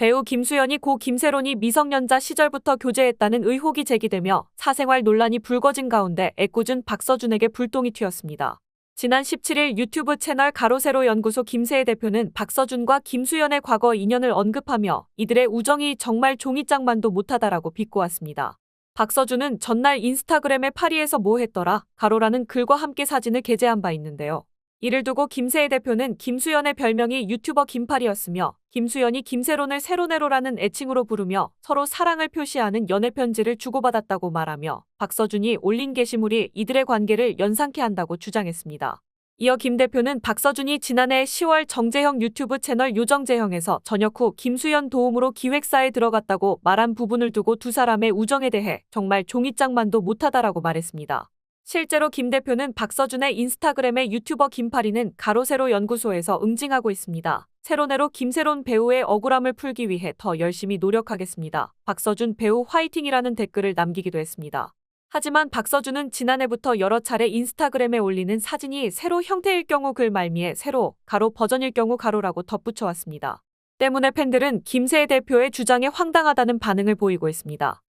배우 김수현이 고 김세론이 미성년자 시절부터 교제했다는 의혹이 제기되며 사생활 논란이 불거진 가운데 애꿎은 박서준에게 불똥이 튀었습니다. 지난 17일 유튜브 채널 가로세로 연구소 김세혜 대표는 박서준과 김수현의 과거 인연을 언급하며 이들의 우정이 정말 종이장만도 못하다라고 비꼬았습니다. 박서준은 전날 인스타그램에 파리에서 뭐 했더라 가로라는 글과 함께 사진을 게재한 바 있는데요. 이를 두고 김세혜 대표는 김수현의 별명이 유튜버 김팔이었으며 김수현이 김세론을 세로네로라는 애칭으로 부르며 서로 사랑을 표시하는 연애 편지를 주고받았다고 말하며 박서준이 올린 게시물이 이들의 관계를 연상케 한다고 주장했습니다. 이어 김 대표는 박서준이 지난해 10월 정재형 유튜브 채널 요정재형에서 저녁 후 김수현 도움으로 기획사에 들어갔다고 말한 부분을 두고 두 사람의 우정에 대해 정말 종이장만도 못하다라고 말했습니다. 실제로 김 대표는 박서준의 인스타그램에 유튜버 김파리는 가로세로 연구소에서 응징하고 있습니다. 세로네로 김세론 배우의 억울함을 풀기 위해 더 열심히 노력하겠습니다. 박서준 배우 화이팅이라는 댓글을 남기기도 했습니다. 하지만 박서준은 지난해부터 여러 차례 인스타그램에 올리는 사진이 세로 형태일 경우 글 말미에 세로, 가로 버전일 경우 가로라고 덧붙여 왔습니다. 때문에 팬들은 김세혜 대표의 주장에 황당하다는 반응을 보이고 있습니다.